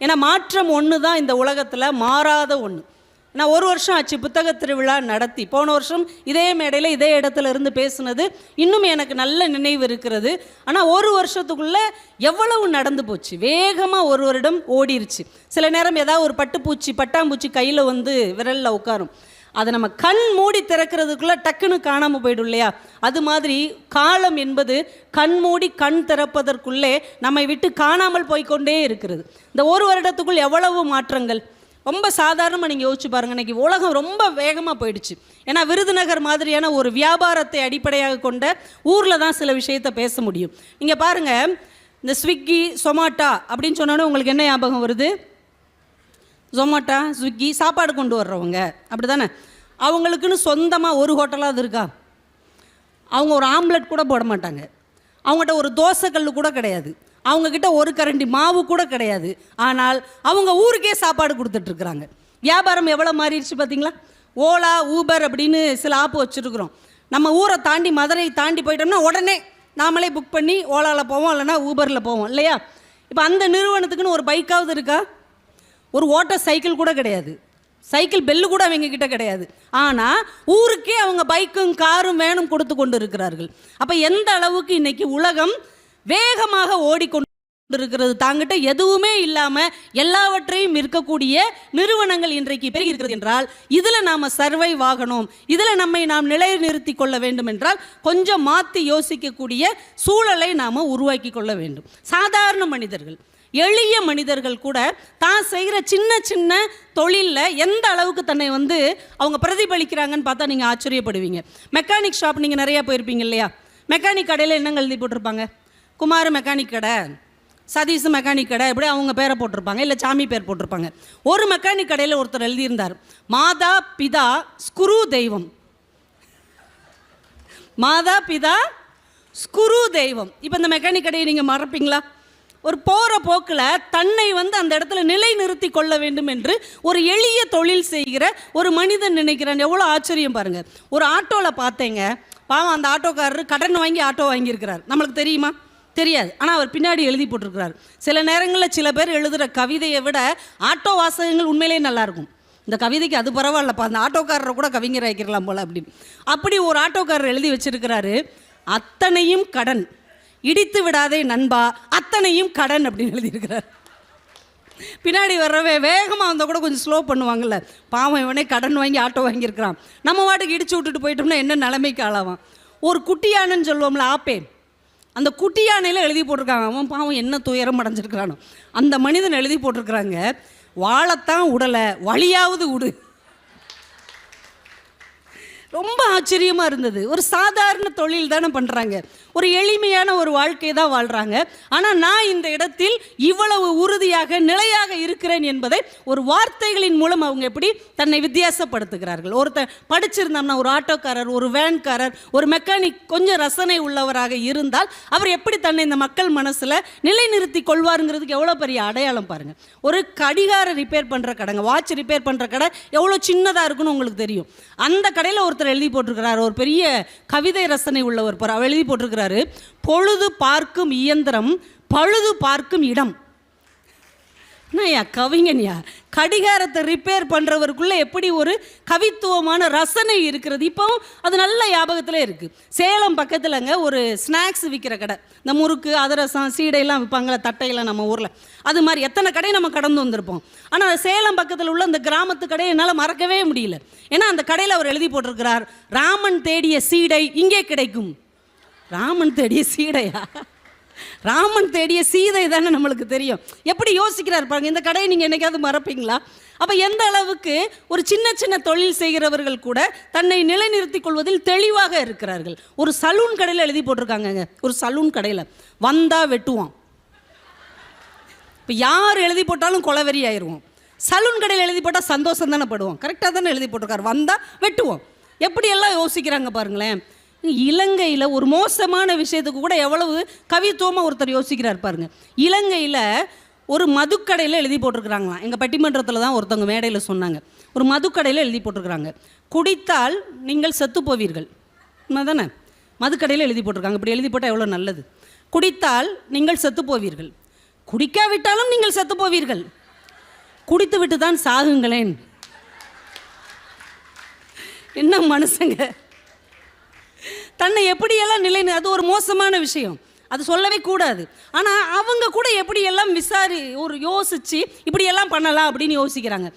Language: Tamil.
ஏன்னா மாற்றம் ஒன்று தான் இந்த உலகத்தில் மாறாத ஒன்று நான் ஒரு வருஷம் ஆச்சு புத்தக திருவிழா நடத்தி. போன வருஷம் இதே மேடையில் இதே இடத்துல இருந்து பேசுனது. இன்னும் எனக்கு நல்ல நினைவு இருக்கிறது. ஆனால் ஒரு வருஷத்துக்குள்ளே எவ்வளவு நடந்து போச்சு? வேகமாக ஒரு வருடம் ஓடிருச்சு. சில நேரம் ஏதாவது ஒரு பட்டுப்பூச்சி பட்டாம்பூச்சி கையில் வந்து விரலில் உட்காரும். அதை நம்ம கண் மூடி திறக்கிறதுக்குள்ளே டக்குன்னு காணாமல் போயிடும் இல்லையா? அது மாதிரி காலம் என்பது கண் மூடி கண் திறப்பதற்குள்ளே நம்மை விட்டு காணாமல் போய்க்கொண்டே இருக்கிறது. இந்த ஒரு வருடத்துக்குள் எவ்வளவு மாற்றங்கள்? ரொம்ப சாதாரணமாக நீங்கள் யோசிச்சு பாருங்க. இன்னைக்கு உலகம் ரொம்ப வேகமாக போயிடுச்சு. ஏன்னா விருதுநகர் மாதிரியான ஒரு வியாபாரத்தை அடிப்படையாக கொண்ட ஊரில் தான் சில விஷயத்தை பேச முடியும். நீங்கள் பாருங்கள் இந்த ஸ்விக்கி சொமாட்டா அப்படின்னு சொன்னோன்னே உங்களுக்கு என்ன ஞாபகம் வருது? ஜொமாட்டா ஸ்விக்கி சாப்பாடு கொண்டு வர்றவங்க. அப்படி தானே அவங்களுக்குன்னு சொந்தமாக ஒரு ஹோட்டலாவது இருக்கா? அவங்க ஒரு ஆம்லெட் கூட போட மாட்டாங்க. அவங்ககிட்ட ஒரு தோசைக்கல் கூட கிடையாது. அவங்கக்கிட்ட ஒரு கரண்டி மாவு கூட கிடையாது. ஆனால் அவங்க ஊருக்கே சாப்பாடு கொடுத்துட்ருக்குறாங்க. வியாபாரம் எவ்வளோ மாறிடுச்சு பார்த்தீங்களா? ஓலா ஊபர் அப்படின்னு சில ஆப் வச்சுருக்குறோம். நம்ம ஊரை தாண்டி மதுரை தாண்டி போயிட்டோம்னா உடனே நாமளே புக் பண்ணி ஓலாவில் போவோம் இல்லைனா ஊபரில் போவோம் இல்லையா? இப்போ அந்த நிறுவனத்துக்குன்னு ஒரு பைக்காவது இருக்கா? ஒரு ஓட்ட சைக்கிள் கூட கிடையாது. சைக்கிள் பெல்லு கூட அவங்க கிட்ட கிடையாது. ஆனால் ஊருக்கே அவங்க பைக்கும் காரும் வேணும் கொடுத்து கொண்டு இருக்கிறார்கள் அப்போ எந்த அளவுக்கு இன்னைக்கு உலகம் வேகமாக ஓடிக்கொண்டு இருக்கிறது தாங்கிட்ட எதுவுமே இல்லாமல் எல்லாவற்றையும் இருக்கக்கூடிய நிறுவனங்கள் இன்றைக்கு பெருகி இருக்கிறது என்றால் இதில் நாம் சர்வைவ் ஆகணும். இதில் நம்மை நாம் நிலை நிறுத்தி கொள்ள வேண்டும் என்றால் கொஞ்சம் மாற்றி யோசிக்கக்கூடிய சூழலை நாம் உருவாக்கி கொள்ள வேண்டும். சாதாரண மனிதர்கள் எளிய மனிதர்கள் கூட தான் செய்கிற சின்ன சின்ன தொழிலில் எந்த அளவுக்கு தன்னை வந்து அவங்க பிரதிபலிக்கிறாங்கன்னு பார்த்தா நீங்கள் ஆச்சரியப்படுவீங்க. மெக்கானிக் ஷாப் நீங்கள் நிறையா போயிருப்பீங்க இல்லையா? மெக்கானிக் கடையில் என்னங்க எழுதி போட்டிருப்பாங்க? குமார் மெக்கானிக் கடை சதீஷ் மெக்கானிக் கடை இப்படி அவங்க பேரை போட்டிருப்பாங்க இல்லை சாமி பேர் போட்டிருப்பாங்க. ஒரு மெக்கானிக் கடையில் ஒருத்தர் எழுதியிருந்தார் மாதா பிதா ஸ்குரு தெய்வம். மாதா பிதா ஸ்குரு தெய்வம். இப்போ இந்த மெக்கானிக் கடையை நீங்கள் மறப்பீங்களா? ஒரு போகிற போக்கில் தன்னை வந்து அந்த இடத்துல நிலை நிறுத்தி கொள்ள வேண்டும் என்று ஒரு எளிய தொழில் செய்கிற ஒரு மனிதன் நினைக்கிறான். எவ்வளோ ஆச்சரியம் பாருங்கள் ஒரு ஆட்டோவில் பார்த்தேங்க. பாவம் அந்த ஆட்டோக்காரர் கடன் வாங்கி ஆட்டோ வாங்கியிருக்கிறார். நம்மளுக்கு தெரியுமா? தெரியாது. ஆனால் அவர் பின்னாடி எழுதி போட்டிருக்கிறார். சில நேரங்களில் சில பேர் எழுதுகிற கவிதையை விட ஆட்டோ வாசகங்கள் உண்மையிலேயே நல்லாயிருக்கும் இந்த கவிதைக்கு அது பரவாயில்லப்பா. அந்த ஆட்டோக்காரரை கூட கவிஞர் ஆக்கிடலாம் போல் அப்படின்னு. அப்படி ஒரு ஆட்டோக்காரர் எழுதி வச்சிருக்கிறாரு. அத்தனையும் கடன். இடித்து விடாதே நண்பா அத்தனையும் கடன் அப்படின்னு எழுதியிருக்கிறார். பின்னாடி வர்றவே வேகமாக வந்தால் கூட கொஞ்சம் ஸ்லோ பண்ணுவாங்கல்ல. பாவம் இவனே கடன் வாங்கி ஆட்டோ வாங்கியிருக்கிறான். நம்ம வாட்டுக்கு இடிச்சு விட்டுட்டு போயிட்டோம்னா என்ன நிலைமைக்கு ஆளாவான்? ஒரு குட்டியானன்னு சொல்லுவோம்ல ஆப்பேன் அந்த குட்டி யானையில் எழுதி போட்டிருக்காங்க. அவன் பாவம் என்ன துயரம் அடைஞ்சிருக்கிறானோ. அந்த மனிதன் எழுதி போட்டிருக்கிறாங்க வாழத்தான் உடலை வழியாவது உடு. ரொம்ப ஆச்சரியமாக இருந்தது. ஒரு சாதாரண தொழில் தானே பண்ணுறாங்க ஒரு எளிமையான ஒரு வாழ்க்கை தான் வாழ்கிறாங்க ஆனால் நான் இந்த இடத்தில் இவ்வளவு உறுதியாக நிலையாக இருக்கிறேன் என்பதை ஒரு வார்த்தைகளின் மூலம் அவங்க எப்படி தன்னை வித்தியாசப்படுத்துகிறார்கள். ஒருத்தர் படிச்சிருந்தோம்னா ஒரு ஆட்டோக்காரர் ஒரு வேன்காரர் ஒரு மெக்கானிக் கொஞ்சம் ரசனை உள்ளவராக இருந்தால் அவர் எப்படி தன்னை இந்த மக்கள் மனசில் நிலைநிறுத்தி கொள்வாருங்கிறதுக்கு எவ்வளோ பெரிய அடையாளம் பாருங்கள் ஒரு கடிகார ரிப்பேர் பண்ணுற கடைங்க வாட்ச் ரிப்பேர் பண்ணுற கடை எவ்வளோ சின்னதாக இருக்குன்னு உங்களுக்கு தெரியும். அந்த கடையில் ஒருத்தர் எழுதி போட்டிருக்கிறார். ஒரு பெரிய கவிதை ரசனை உள்ளவர் அவர் எழுதி போட்டிருக்கிறாரு பொழுது பார்க்கும் இயந்திரம் பழுது பார்க்கும் இடம். என்னய்யா கவிஞன்யா? கடிகாரத்தை ரிப்பேர் பண்ணுறவருக்குள்ளே எப்படி ஒரு கவித்துவமான ரசனை இருக்கிறது? இப்போ அது நல்ல ஞாபகத்தில் இருக்குது சேலம் பக்கத்தில்ங்க ஒரு ஸ்நாக்ஸ் விற்கிற கடை. இந்த முறுக்கு அதிரசம் சீடையெல்லாம் விற்பாங்களே தட்டையெல்லாம் நம்ம ஊரில். அது மாதிரி எத்தனை கடை நம்ம கடந்து வந்திருப்போம்? ஆனால் அந்த சேலம் பக்கத்தில் உள்ள அந்த கிராமத்து கடையை என்னால் மறக்கவே முடியல. ஏன்னா அந்த கடையில் அவர் எழுதி போட்டிருக்கிறார் ராமன் தேடிய சீடை இங்கே கிடைக்கும். ராமன் தேடிய சீடையா? ராமன் தேடிய சீதை தானே நம்மளுக்கு தெரியும். எப்படி யோசிக்கிறார் பாருங்க இந்த கடையை நீங்கள் என்னைக்காவது மறப்பீங்களா? அப்போ எந்த அளவுக்கு ஒரு சின்ன சின்ன தொழில் செய்கிறவர்கள் கூட தன்னை நிலைநிறுத்திக் கொள்வதில் தெளிவாக இருக்கிறார்கள். ஒரு சலூன் கடையில் எழுதி போட்டிருக்காங்கங்க ஒரு சலூன் கடையில். வந்தா வெட்டுவான். இப்போ யார் எழுதி போட்டாலும் கொலவெறி ஆயிடுவோம் சலூன் கடையில் எழுதி போட்டால் சந்தோஷம் தானே படுவோம். கரெக்டாக தானே எழுதி போட்டிருக்காரு. வந்தால் வெட்டுவோம். எப்படியெல்லாம் யோசிக்கிறாங்க பாருங்களேன். இலங்கையில் ஒரு மோசமான விஷயத்துக்கு கூட எவ்வளவு கவித்துவமாக ஒருத்தர் யோசிக்கிறார் பாருங்க. இலங்கையில் ஒரு மதுக்கடையில் எழுதி போட்டிருக்கிறாங்களாம். எங்கள் பட்டிமன்றத்தில் தான் ஒருத்தவங்க மேடையில் சொன்னாங்க. ஒரு மதுக்கடையில் எழுதி போட்டிருக்கிறாங்க. குடித்தால் நீங்கள் செத்து போவீர்கள். தானே மதுக்கடையில் எழுதி போட்டிருக்காங்க. இப்படி எழுதி போட்டால் எவ்வளோ நல்லது. குடித்தால் நீங்கள் செத்து போவீர்கள். குடிக்காவிட்டாலும் நீங்கள் செத்து போவீர்கள். குடித்து விட்டு தான் சாகுங்களேன். என்ன மனுஷங்க? தன்னை எப்படியெல்லாம் நிலை அது ஒரு மோசமான விஷயம். அது சொல்லவே கூடாது. ஆனால் அவங்க கூட எப்படியெல்லாம் விசாரி ஒரு யோசித்து இப்படியெல்லாம் பண்ணலாம் அப்படின்னு யோசிக்கிறாங்க.